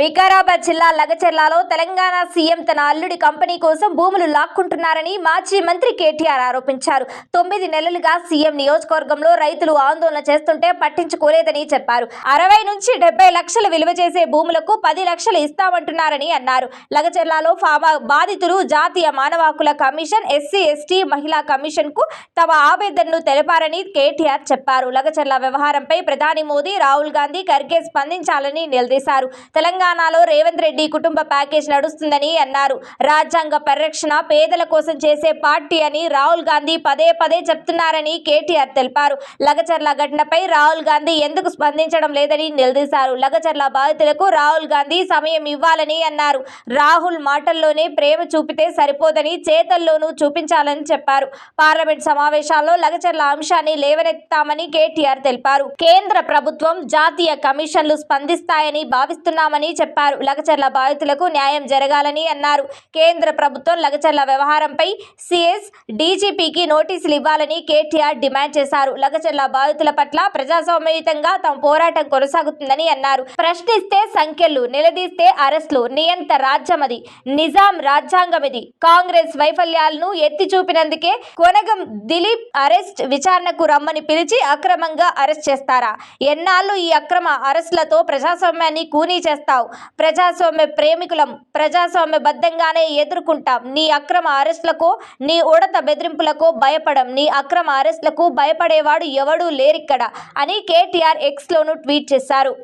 వికారాబాద్ జిల్లా లగచెర్లలో తెలంగాణ సీఎం తన అల్లుడి కంపెనీ కోసం భూములు లాక్కుంటున్నారని మాజీ మంత్రి కేటీఆర్ ఆరోపించారు. తొమ్మిది నెలలుగా సీఎం నియోజకవర్గంలో రైతులు ఆందోళన చేస్తుంటే పట్టించుకోలేదని చెప్పారు. అరవై నుంచి డెబ్బై లక్షలు విలువ చేసే భూములకు పది లక్షలు ఇస్తామంటున్నారని అన్నారు. లగచెర్లలో ఫామా బాధితులు జాతీయ మానవ హక్కుల కమిషన్ ఎస్సీ ఎస్టీ మహిళా కమిషన్కు తమ ఆవేదనను తెలిపారని కేటీఆర్ చెప్పారు. లగచెర్ల వ్యవహారంపై ప్రధాని మోదీ రాహుల్ గాంధీ ఖర్గే స్పందించాలని నిలదీశారు. తెలంగాణ తెలంగాణలో రేవంత్ రెడ్డి కుటుంబ ప్యాకేజ్ నడుస్తుందని అన్నారు. రాజ్యాంగ పరిరక్షణ పేదల కోసం చేసే పార్టీ అని రాహుల్ గాంధీ పదే పదే చెప్తున్నారని కేటీఆర్ తెలిపారు. లగచర్ల ఘటనపై రాహుల్ గాంధీ ఎందుకు స్పందించడం లేదని నిలదీశారు. లగచర్ల బాధితులకు రాహుల్ గాంధీ సమయం ఇవ్వాలని అన్నారు. రాహుల్ మాటల్లోనే ప్రేమ చూపితే సరిపోదని చేతల్లోనూ చూపించాలని చెప్పారు. పార్లమెంట్ సమావేశాల్లో లగచర్ల అంశాన్ని లేవనెత్తామని కేటీఆర్ తెలిపారు. కేంద్ర ప్రభుత్వం జాతీయ కమిషన్లు స్పందిస్తాయని భావిస్తున్నామని చెప్పారు. లగచర్ల బాధితులకు న్యాయం జరగాలని అన్నారు. కేంద్ర ప్రభుత్వం లగచర్ల వ్యవహారంపై సిఎస్ డీజీపీకి నోటీసులు ఇవ్వాలని కేటీఆర్ డిమాండ్ చేశారు. లగచర్ల బాధితుల పట్ల ప్రజాస్వామ్యయుతంగా తమ పోరాటం కొనసాగుతుందని అన్నారు. ప్రశ్నిస్తే సంఖ్యలు నిలదీస్తే అరెస్టులు నియంత రాజ్యమది నిజాం రాజ్యాంగమిది. కాంగ్రెస్ వైఫల్యాలను ఎత్తి చూపినందుకే కొనగం దిలీప్ అరెస్ట్ విచారణకు రమ్మని పిలిచి అక్రమంగా అరెస్ట్ చేస్తారా? ఎన్నాళ్ళు ఈ అక్రమ అరెస్టులతో ప్రజాస్వామ్యాన్ని కూనీ చేస్తావు? ప్రజాస్వామ్య ప్రేమికులం. ప్రజాస్వామ్యబద్ధంగానే ఎదుర్కొంటాం. నీ అక్రమ అరెస్టులకు నీ ఉడత బెదిరింపులకు భయపడం. నీ అక్రమ అరెస్టులకు భయపడేవాడు ఎవడూ లేరిక్కడ అని కేటీఆర్ ఎక్స్లోను ట్వీట్ చేశారు.